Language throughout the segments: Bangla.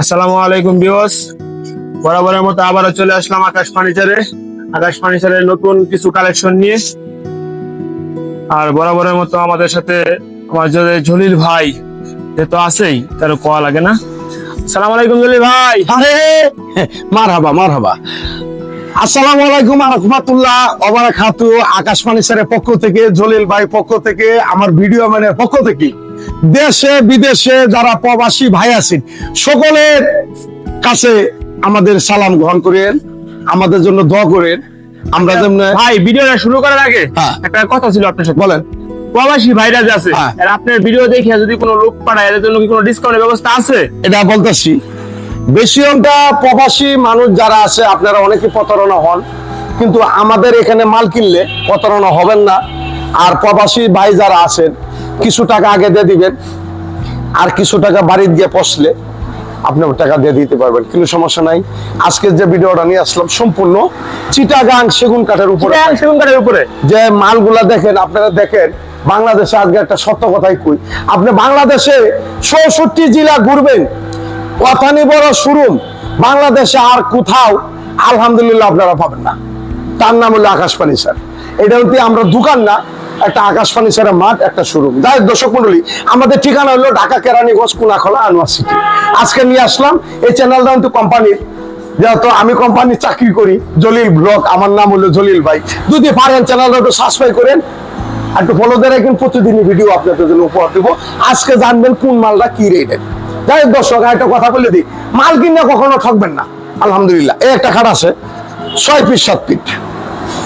আসসালামু আলাইকুম বিওস বরাবরের মতো আবারও চলে আসলাম আকাশ ফার্নিচারে। আকাশ ফার্নিচারের নতুন কিছু কালেকশন নিয়ে। আর বরাবরের মতো আমাদের সাথে আমার যে জলিল ভাই যে তো আছেই তার কোয়া লাগে না। আসসালামু আলাইকুম জলিল ভাই। আরে, মারহাবা মারহাবা। আসসালামু আলাইকুম রহমাতুল্লাহ ওবারাকাতু। আকাশ ফার্নিচারের পক্ষ থেকে জলিল ভাই পক্ষ থেকে আমার ভিডিও ম্যানের পক্ষ থেকে দেশে বিদেশে যারা প্রবাসী ভাই আছেন সকলের কাছে আমাদের সালাম গ্রহণ করেন আমাদের জন্য দোয়া করেন। আমরা যেমন ভাই ভিডিওটা শুরু করার আগে হ্যাঁ। একটা কথা ছিল আপনার সাথে। বলেন। প্রবাসী ভাইরা যে আছে হ্যাঁ। আপনার ভিডিও দেখে যদি কোনো লোক পাঠায় এদের জন্য কি কোনো ডিসকাউন্টের ব্যবস্থা আছে? এটা বলতেছি। বেশি অংটা প্রবাসী মানুষ যারা আছে আপনারা অনেকে প্রতারণা হন কিন্তু আমাদের এখানে মাল কিনলে প্রতারণা হবেন না। আর প্রবাসী ভাই যারা আছেন কিছু টাকা আগে দিয়ে দিবেন আর কিছু টাকা বাড়িতে গিয়ে পশলে আপনি টাকা দিয়ে দিতে পারবেন কিন্তু সমস্যা নাই। আজকের যে ভিডিওটা নিয়ে আসলাম সম্পূর্ণ চিটাগাং সেগুন কাঠের উপরে। সেগুন কাঠের উপরে? যে মালগুলা দেখেন আপনারা দেখেন বাংলাদেশে আজকে একটা সত্য কথাই কই। আপনি বাংলাদেশে চৌষট্টি জেলা ঘুরবেন অথানি বড় শুরুম। বাংলাদেশে আর কোথাও, আলহামদুলিল্লাহ আপনারা পাবেন না। তার নাম হলো আকাশ ফার্নিচার এটা হচ্ছে আমরা দোকান না, একটা আকাশ ফার্নিচারের মাঠ, একটা শোরুম। যাই দর্শক মন্ডলী আমাদের ঠিকানা হলো ঢাকা কেরানীগঞ্জ, কুনাখলা, আনোয়ার আজকে নিয়ে আসলাম এই চ্যানেলটা কিন্তু কোম্পানির যেহেতু আমি কোম্পানি চাকরি করি, জলিল ব্লগ, আমার নাম হলো জলিল ভাই। যদি পারেন চ্যানেলটা একটু সাবস্ক্রাইব করেন আর একটু ফলো দিয়ে রাখেন প্রতিদিনই ভিডিও আপনাদের জন্য উপহার দেবো। আজকে জানবেন কোন মালটা কি রেটের যাই দর্শক একটা কথা বলে দিই। মাল কিনে কখনো ঠকবেন না। আলহামদুলিল্লাহ। এই একটা খাট আছে, ছয় পিস সাত পিট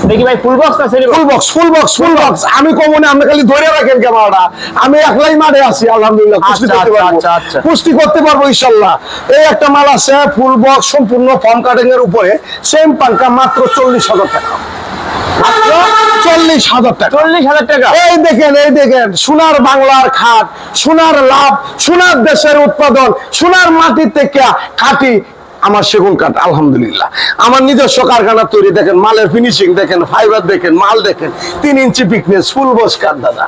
দেখি ভাই ফুল বক্স আছে full box full box full box আমি কমনে আপনি খালি ধরে রাখেন ক্যামেরাটা। আমি একলাই মাঠে আছি আলহামদুলিল্লাহ কুস্তি আচ্ছা, করতে আচ্ছা, পারব। আচ্ছা, আচ্ছা। কুস্তি করতে পারব ইনশাল্লাহ। এই একটা মাল আছে ফুল বক্স সম্পূর্ণ ফর্ম কাটিং এর উপরে সেম পাঙ্কা মাত্র চল্লিশ হাজার টাকা। মাত্র চল্লিশ হাজার টাকা। চল্লিশ হাজার টাকা? এই দেখেন এই দেখেন সোনার বাংলার খাট সোনার লাভ সোনার দেশের উৎপাদন সোনার মাটির থেকে খাঁটি আমার সেগুন কাঠ আলহামদুলিল্লাহ। আমার নিজস্ব কারখানা তৈরি দেখেন মালের ফিনিশিং দেখেন ফাইবার দেখেন মাল দেখেন তিন ইঞ্চি পিকনেস ফুল বস কাঠ দাদা।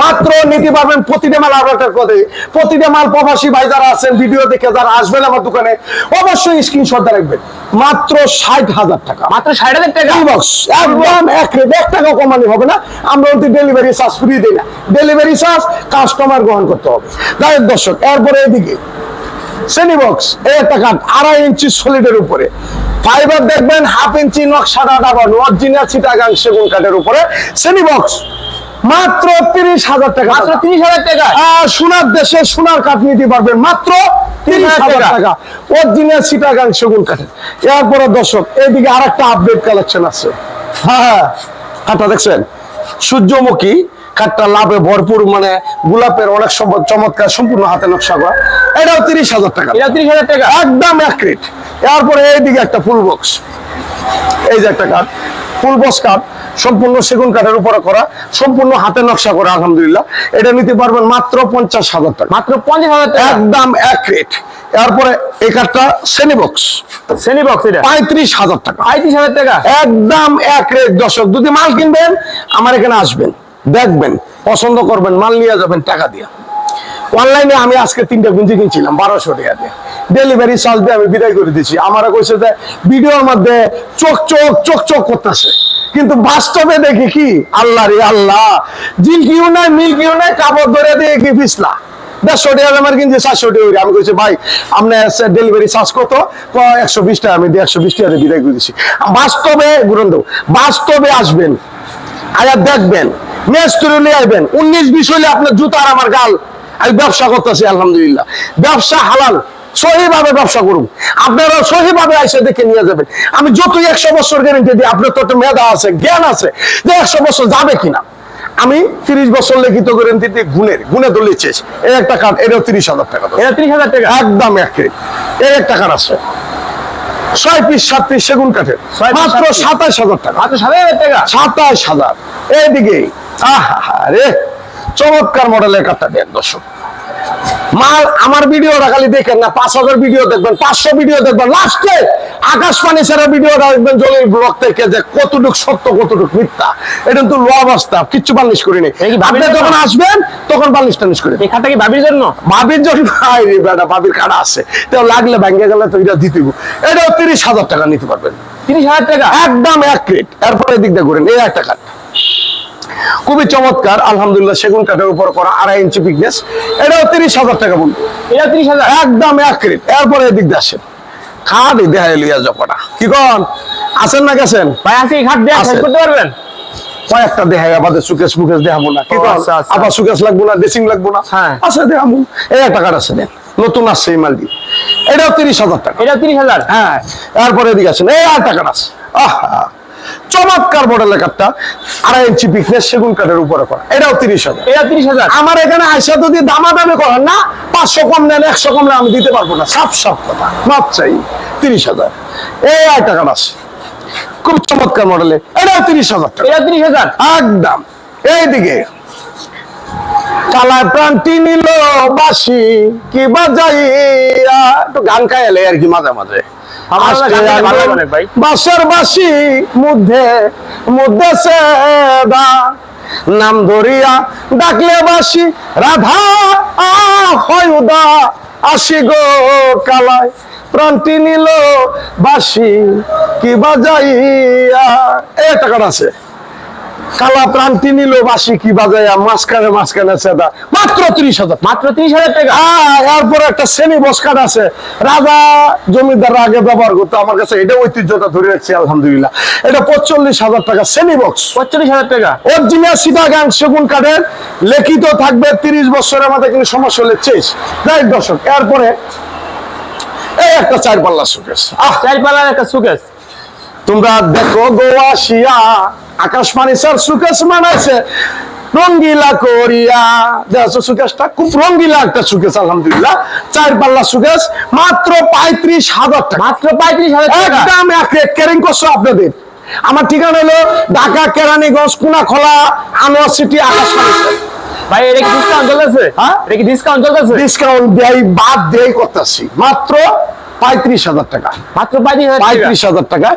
মাত্র নিতে পারবেন প্রতিটা মাল আপনার কথা প্রতিটা মাল প্রবাসী ভাই যারা আছেন ভিডিও দেখে যারা আসবেন আমার দোকানে অবশ্যই স্ক্রিনশট রাখবেন। মাত্র ষাট হাজার টাকা। মাত্র ষাট হাজার টাকা? বক্স একদম এক এক টাকা কমানি হবে না? আমরা ওতে ডেলিভারি চার্জ ফ্রি দিই না। ডেলিভারি চার্জ কাস্টমার গ্রহণ করতে হবে। যাই দর্শক এরপরে এদিকে। শ্রেণি বক্স এই একটা আড়াই ইঞ্চি সলিডের উপরে। ফাইবার দেখবেন হাফ ইঞ্চি নকশাটা ডাবানো অরিজিনাল চিটাগাং সেগুন কাঠের উপরে। মাত্র তিরিশ হাজার টাকা। মাত্র তিরিশ হাজার টাকা? সোনার দেশে সোনার কাঠ নিতে পারবেন মাত্র তিরিশ হাজার টাকা। অরিজিনাল সেগুন কাঠের। এরপরে দর্শক আর একটা আপডেট কালেকশন আছে। হ্যাঁ কাঠটা দেখছেন? সূর্যমুখী কাঠটা লাভে ভরপুর মানে গোলাপের অনেক চমৎকার সম্পূর্ণ হাতে নকশা করা। এটাও তিরিশ হাজার টাকা। এটা তিরিশ হাজার টাকা? একদম এক রেট এরপরে এইদিকে একটা ফুল বক্স এই যে একটা কাঠ। ফুল বক্স কাঠ সম্পূর্ণ সেগুন কাঠের উপরে করা সম্পূর্ণ হাতে নকশা করা আলহামদুলিল্লাহ। এটা নিতে পারবেন মাত্র পঞ্চাশ হাজার টাকা। মাত্র পঞ্চাশ হাজার টাকা? একদম এক রেট এরপরে এই কাঠটা শ্রেণি বক্স শ্রেণি বক্স এটা? পঁয়ত্রিশ হাজার টাকা। পঁয়ত্রিশ হাজার টাকা? একদম এক রেট দর্শক যদি মাল কিনবেন আমার এখানে আসবেন। দেখবেন, পছন্দ করবেন, মাল নিয়ে যাবেন, টাকা দিয়ে। অনলাইনে আমি আজকে তিনটা গুঞ্জি কিনছিলাম, বারোশো টাকা দিয়ে। ডেলিভারি চার্জ দিয়ে আমি বিদায় করে দিচ্ছি আমার কইছে যে, ভিডিওর মধ্যে চোখ চোখ চোখ চোখ করতেছে। কিন্তু বাস্তবে দেখি কি? আল্লাহ রে আল্লাহ। জিলকিও নাই মিল্কিও নাই, কাপড় ধরে দিয়ে কি পিছলা দেড়শো টাকা আমার কিনছে, চারশো টাকা। আমি কইছি, ভাই, আপনার ডেলিভারি চার্জ কত? একশো বিশ টাকা, আমি একশো বিশ টাকা বিদায় করে দিচ্ছি বাস্তবে ঘুরন দেবো বাস্তবে আসবেন। আয়া দেখবেন মেস্তুরি নিয়ে আসবেন উনিশ বিশ হইলে আপনার জুতার আমার গাল। আমি ব্যবসা করতেছি আলহামদুলিল্লাহ। ব্যবসা হালাল। সহিভাবে ব্যবসা করুন। আপনারা সহিভাবে এসে দেখে নিয়ে যাবেন। আমি যতই একশো বছর গ্যারেন্টি দিই আপনার তো একটা মেধা আছে জ্ঞান আছে যে একশো বছর যাবে কিনা। আমি তিরিশ বছর লিখিত গ্যারেন্টি দিয়ে গুণের। গুণে দলিয়ে চেয়েছি এই একটা কার্ড এটাও তিরিশ হাজার টাকা। এটা তিরিশ হাজার টাকা। একদম এক রেট এই একটা কার্ড আছে। ছয় পিস সাত পিস সেগুন কাঠের। মাত্র। সাতাশ হাজার টাকা। হাজার সাতাশ হাজার। এইদিকে চমৎকার মডেলের দেন দর্শক। মাল আমার ভিডিওটা খালি দেখেন না পাঁচ হাজার ভিডিও দেখবেন পাঁচশো ভিডিও দেখবেন। লাস্টে আকাশ পানি ভিডিওটা দেখবেন জলিল ব্লগ থেকে যে কতটুক সত্য কতটুক মিথ্যা। এটা কিন্তু ল অবস্থা কিচ্ছু বালিশ করিনি আপনি যখন আসবেন তখন বালিশ টালিশ করে খাটটা কি ভাবির জন্য? ভাবির জন্য? আই রে বেটা ভাবির কাটা আছে। তো লাগলে ভেঙে গেলে তো এটা দিতে এটাও তিরিশ হাজার টাকা নিতে পারবেন। তিরিশ হাজার টাকা? একদম এক ক্রেট এরপরে দিক দিয়ে ঘুরেন এই একটা কাঠ খুবই চমৎকার আলহামদুলিল্লাহ সেগুন কাঠের উপর করা আড়াই ইঞ্চি পিকনেস এটাও তিরিশ হাজার টাকা বলব এটা তিরিশ হাজার? একদম এক এরপরে এদিক দিয়ে আসেন। দেখাই লিয়া জপটা। কি কন? আছেন না গেছেন? ভাই আছে খাট দিয়ে করতে পারবেন? কয়েকটা দেখাই আমাদের সুকেশ মুকেশ দেখাবো না। কি আচ্ছা, আচ্ছা। আবার সুকেশ লাগবো না ড্রেসিং লাগবো না? হ্যাঁ। আছে দেখাবো। এই একটা কাঠ আছে দেন নতুন আসছে এই মালটি। এটাও তিরিশ হাজার টাকা। এটা তিরিশ হাজার? হ্যাঁ। তারপরে এদিকে আছেন এই আর টাকা আছে। আহা! চমৎকার মডেলের কাঠটা আড়াই ইঞ্চি পিকনেস সেগুন কাঠের উপরে করা। এটাও তিরিশ হাজার। এটা তিরিশ হাজার? আমার এখানে আইসা যদি দামা দামে করেন না পাঁচশো কম নেন একশো কম নেন আমি দিতে পারব না। সাপ সাপ কথা। মাপ চাই তিরিশ হাজার। এই আর টাকা আছে খুব চমৎকার মডেলে এটাও তিরিশ হাজার টাকা। এটা তিরিশ হাজার? একদম। এইদিকে। কালার প্রান্তি নিল বাসি কি বাজাইয়া। একটু গান খাই এলে আর কি মাঝে মাঝে। আমার আজকে গান গাইতে ভালো লাগে একদম অনেক ভাই। বাসি মধ্যে মধ্যে সেদা নাম ধরিয়া ডাকলে বাসি রাধা আ হয় উদা আসি গো কালায়। প্রাণটি নিল বাসি কি বাজাইয়া? এ টাকাটা আছে। কালা প্রান্তি নিল বাসি কি বাজাইয়া মাঝখানে মাঝখানে সেদা। মাত্র ত্রিশ হাজার। মাত্র তিরিশ হাজার টাকা? হ্যাঁ এরপর একটা শ্রেণি বসকাট আছে। রাজা জমিদার আগে ব্যবহার করতো। আমার কাছে এটা ঐতিহ্যটা ধরে রাখছি আলহামদুলিল্লাহ। এটা পঁচল্লিশ হাজার টাকা শ্রেণি বক্স। পঁয়তাল্লিশ হাজার টাকা? অরিজিনাল সিটাগাং সেগুন কাঠের লিখিত থাকবে তিরিশ বছরের মধ্যে কিন্তু সমস্যা হলে চেস দর্শক এরপরে এই একটা চার পাল্লা সুকেশ আহ চার পাল্লার একটা সুকেস তোমরা দেখো গোয়াশিয়া আকাশ পানি স্যার সুকেশ মানাইছে রঙ্গিলা করিয়া। দেখো সুকেশটা খুব রঙ্গিলা একটা সুকেশ আলহামদুলিল্লাহ। চার পাল্লা সুকেশ মাত্র পঁয়ত্রিশ হাজার টাকা। মাত্র পঁয়ত্রিশ হাজার একদম এক কেরিং করছ আপনাদের। আমার ঠিকানা হলো ঢাকা কেরানীগঞ্জ কুনাখোলা আনোয়ার সিটি আকাশ ভাই এটা কি ডিসকাউন্ট চলতেছে? হ্যাঁ? এটা কি ডিসকাউন্ট চলতেছে? ডিসকাউন্ট দেয় বাদ দেয় করতেছি। মাত্র পঁয়ত্রিশ হাজার টাকা। মাত্র পঁয়ত্রিশ হাজার টাকা?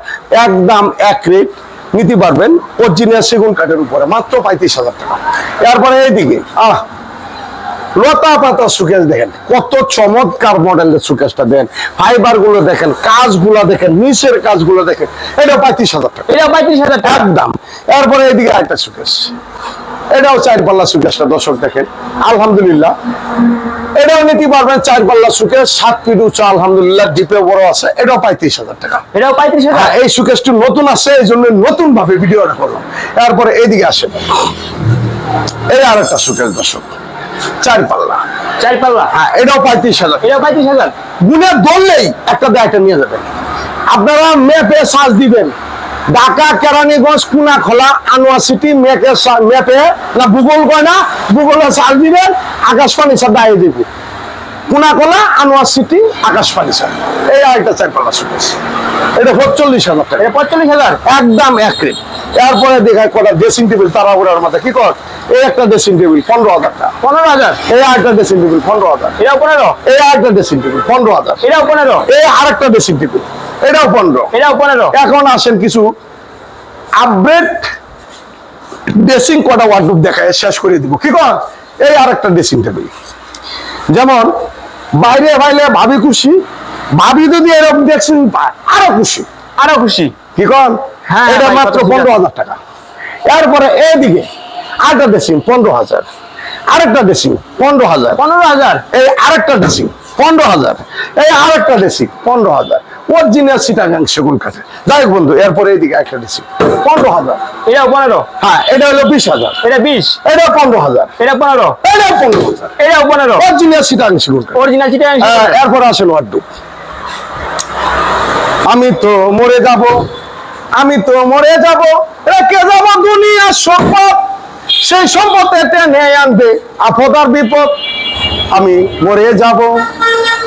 একদম এক রেট নিতে পারবেন অরিজিনাল সেগুন কাঠের উপরে। মাত্র পঁয়ত্রিশ হাজার টাকা। এরপরে এইদিকে আহ লতা পাতা সুকেশ দেখেন। কত চমৎকার মডেলের সুকেশটা দেখেন। ফাইবারগুলো দেখেন কাজগুলো দেখেন নিচের কাজগুলো দেখেন। এটা পঁয়ত্রিশ হাজার টাকা। এটা পঁয়ত্রিশ হাজার টাকা। একদম। এরপরে এইদিকে একটা সুকেশ। এটাও চার পাল্লা সুকেশটা দর্শক দেখেন। আলহামদুলিল্লাহ। এটাও নিতে পারবেন চার পাল্লা সুকেশ সাত ফিট উঁচু আলহামদুলিল্লাহ ডিপে বড় আছে। এটাও পঁয়ত্রিশ হাজার টাকা। এটাও পঁয়ত্রিশ হাজার? হ্যাঁ এই সুকেশটি নতুন আছে এই জন্য নতুন ভাবে ভিডিওটা করলাম। এরপরে এইদিকে আসেন। এই আর একটা সুকেশ দর্শক। চার পাল্লা। চার পাল্লা? হ্যাঁ এটাও পঁয়ত্রিশ হাজার। এটাও পঁয়ত্রিশ হাজার? গুনে ধরলেই একটা ব্যাগটা নিয়ে যাবেন। আপনারা ম্যাপে সার্চ দিবেন। ঢাকা কেরানীগঞ্জ কুনা খোলা আনোয়ার সিটি মেপে ম্যাপে না গুগল কয় না গুগলে সার্চ দিবেন আকাশ ফার্নিচার দাঁড়িয়ে দিবে। কুনা খোলা আনোয়ার সিটি আকাশ ফার্নিচার এই আরেকটা চার পাল্লা সুকেশ এটা চল্লিশ হাজার টাকা। পঁয়তাল্লিশ হাজার? একদম এক রেট। এরপরে দেখায় কটা ড্রেসিং টেবিল তারাগুড়ার মধ্যে। কি কর? এই একটা ড্রেসিং টেবিল পনেরো হাজার টাকা। পনেরো হাজার? এই আরেকটা ড্রেসিং টেবিল পনেরো হাজার। এটাও পনেরো? এই আরেকটা ড্রেসিং টেবিল পনেরো হাজার। এটাও পনেরো? এই আরেকটা ড্রেসিং টেবিল এটাও পনেরো। এটাও পনেরো। এখন আসেন কিছু আপডেট ড্রেসিং কটা ওয়ার্ডরোব দেখায় শেষ করে দিব। কি কর? এই আর একটা ড্রেসিং টেবিল যেমন বাইরে বাইরে ভাবি খুশি ভাবি যদি এরকম ড্রেসিং পায় আরও খুশি। আরও খুশি। কি কর? হ্যাঁ, এটা মাত্র পনেরো হাজার টাকা। এরপরে এদিকে আরেকটা ড্রেসিং পনেরো হাজার। আরেকটা ড্রেসিং পনেরো হাজার। পনেরো হাজার। এই আরেকটা ড্রেসিং পনেরো হাজার। এই আরেকটা ড্রেসিং পনেরো হাজার। অরিজিনাল সিটাগাং সেগুন কাঠে যাই হোক বন্ধু এরপরে এইদিকে একটা ড্রেসিং পনেরো হাজার। এটাও পনেরো? হ্যাঁ এটা হলো বিশ হাজার। এটা বিশ? এটা পনেরো হাজার। এটা পনেরো? এটা পনেরো হাজার। এটাও পনেরো? অরিজিনাল সিটাগাং সেগুন কাঠ। অরিজিনাল হ্যাঁ, এরপরে আসেন ওয়ার্ডু আমি তো মরে যাব আমি তো মরে যাব রেখে যাব দুনিয়ার সম্পদ। সেই সম্পদে টেনে আনবে আপদ আর বিপদ। আমি মরে যাব।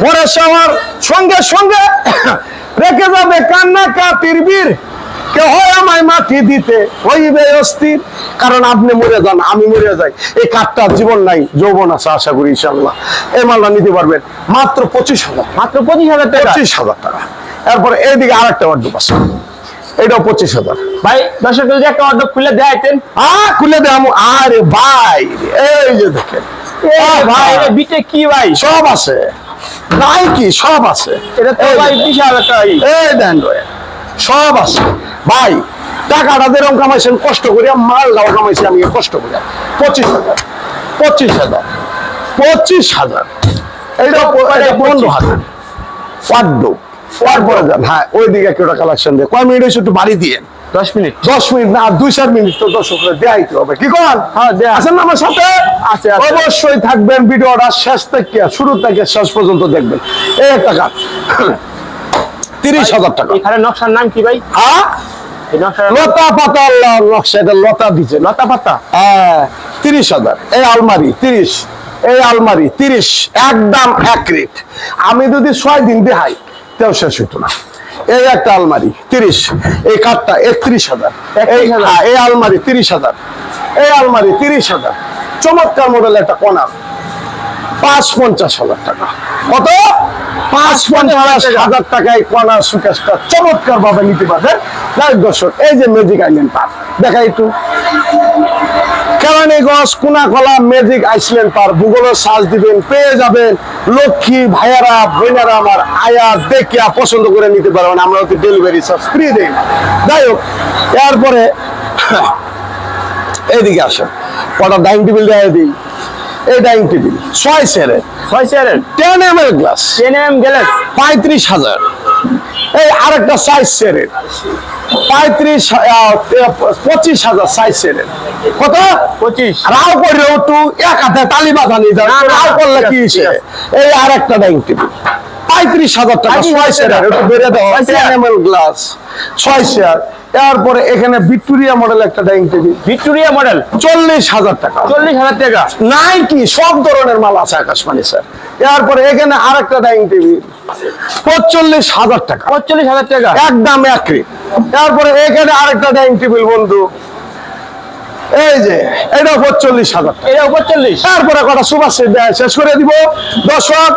মরে যাওয়ার সঙ্গে সঙ্গে রেখে যাবে কান্না কাতির বীর কেউ আমায় মাটি দিতে হইবে অস্থির। কারণ আপনি মরে যান আমি মরে যাই। এই কাঠটা জীবন নাই যৌবন আছে আশা করি ইনশাল্লাহ এই মালটা নিতে পারবেন মাত্র পঁচিশ হাজার মাত্র পঁচিশ হাজার টাকা? পঁচিশ হাজার টাকা। এরপরে এইদিকে আছে। এটাও পঁচিশ হাজার। ভাই দর্শক একটা অর্ডার খুলে দেখাইতেন আ খুলে আরে ভাই এই যে দেখেন। ভাই বিটে কি ভাই? সব আছে। নাই কি সব আছে। এটা তো ভাই যে- বিশ এই দেন সব আছে। ভাই টাকাটা যেরকম কামাইছেন কষ্ট করিয়া মালটাও কামাইছি আমি কষ্ট করিয়া। পঁচিশ হাজার পঁচিশ হাজার পঁচিশ হাজার। এইটা পনেরো হাজার ওয়ার্ড পরে যান হ্যাঁ ওইদিকে একটা কালেকশন দিয়ে। কয় মিনিট হয়েছে একটু বাড়ি দিয়ে? দশ মিনিট। দশ মিনিট না দুই চার মিনিট তো দর্শক দেয়াইতে হবে। কি কন হ্যাঁ। আছেন না আমার সাথে? আছে। অবশ্যই থাকবেন ভিডিওটা শেষ থেকে শুরু থেকে শেষ পর্যন্ত দেখবেন। এই একটা কাজ। তিরিশ হাজার টাকা। এখানে নকশার নাম কি ভাই? হ্যাঁ? লতা পাতা নকশা এটা লতা দিছে। লতা পাতা? হ্যাঁ তিরিশ হাজার। এই আলমারি তিরিশ। এই আলমারি তিরিশ। একদম এক রেট আমি যদি ছয় দিন দেখাই তেও শেষ হইতো না। এই একটা আলমারি তিরিশ। এই কাঠটা একত্রিশ হাজার। এই 31,000 হ্যাঁ, এই আলমারি তিরিশ হাজার। এই আলমারি তিরিশ হাজার। চমৎকার মডেল একটা কোনা পাঁচ পঞ্চাশ হাজার টাকা। কত? পাঁচ পঞ্চাশ হাজার টাকায় কণা সুকেশটা চমৎকার ভাবে নিতে পারবেন। দর্শক এই যে ম্যাজিক আইল্যান্ড পার্ক দেখা একটু। Keraniganj Kunakhola magic island park. গুগলের সার্চ দিবেন পেয়ে যাবেন লক্ষ্মী ভাইয়ারা বোনেরা আমার আয়া দেখিয়া পছন্দ করে নিতে পারবেন। আমরা হচ্ছে ডেলিভারি চার্জ ফ্রি দেই। যাই হোক এরপরে এইদিকে আসেন। কটা ডাইনিং টেবিল দেওয়া দিই। এই ডাইনিং টেবিল ছয় সেরের ছয় চেয়ারের টেন এম এর গ্লাস টেন এম গ্যালাস পঁয়ত্রিশ হাজার। এই আরেকটা সাইজ সেরের পঁয়ত্রিশ পঁচিশ হাজার সাইজ সেরের কত? পঁচিশ। রাও করলে একটু এক হাতে তালি বাজানি যাবে না, না, রাও করলে কি এই আর একটা ডাইনিং টেবিল পঁয়ত্রিশ হাজার টাকা 35,000 ছয় সেয়ার একটু বেড়ে দেওয়া গ্লাস ছয় সেয়ার এরপরে এখানে ভিক্টোরিয়া মডেল একটা ডাইনিং টেবিল ভিক্টোরিয়া মডেল চল্লিশ হাজার টাকা। চল্লিশ হাজার টাকা। নাই কি সব ধরনের মাল আছে আকাশবাণী স্যার এরপরে এখানে আরেকটা ডাইনিং টেবিল পঁচল্লিশ হাজার টাকা। পঁয়তাল্লিশ হাজার টাকা? একদম এক তারপরে এখানে আরেকটা ডাইনিং টেবিল বন্ধু। এই যে এটা পঁচল্লিশ হাজার এটা পঁয়তাল্লিশ? তারপরে কটা সুপার সেট শেষ করে দিব। দর্শক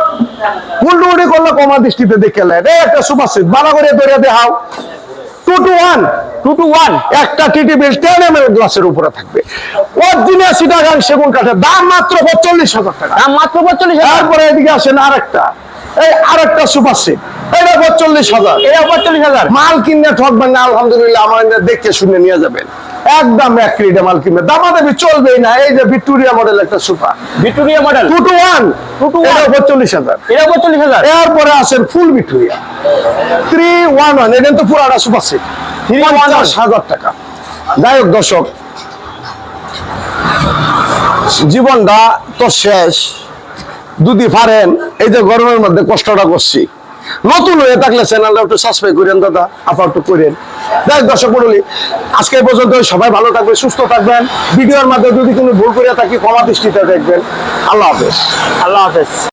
উল্টুটি করলে কমা দৃষ্টিতে দেখে নেন এই একটা সুপার সেট ভালো করে ধরে দেখাও। Two two one two two one একটা টিটি বিল টেন এম গ্লাসের উপরে থাকবে। অরিজিনাল সেগুন কাঠের দাম মাত্র পঁচল্লিশ হাজার টাকা। দাম মাত্র হাজার। তারপরে এদিকে আসেন আরেকটা। এই আরেকটা সুপার সেট এটা হাজার। পঁয়তাল্লিশ হাজার। মাল কিনে ঠকবেন না আলহামদুলিল্লাহ আমার দেখে শুনে নিয়ে যাবেন। একদম এক ক্রিডে মাল কিনবে। দামাদামি চলবেই না। এই যে ভিক্টোরিয়া মডেল একটা super Victoria model two two one. Two two one? পঁচল্লিশ হাজার। এটা পঁয়তাল্লিশ হাজার? এরপরে আসেন full Victoria. Three one one এটা তো পুরাটা সুপার সেট। পঞ্চাশ হাজার টাকা। যাই হোক দর্শক জীবনটা তো শেষ। যদি ফারেন এই যে গরমের মধ্যে কষ্টটা করছি। নতুন হয়ে থাকলে চ্যানেলটা একটু সাবস্ক্রাইব করেন দাদা আপনার একটু করেন। দেখ দর্শক মন্ডলী আজকে পর্যন্ত সবাই ভালো থাকবে সুস্থ থাকবেন। ভিডিওর মাধ্যমে যদি কোনো ভুল করে থাকি, ক্ষমা দৃষ্টিতে দেখবেন। আল্লাহ হাফেজ। আল্লাহ হাফেজ।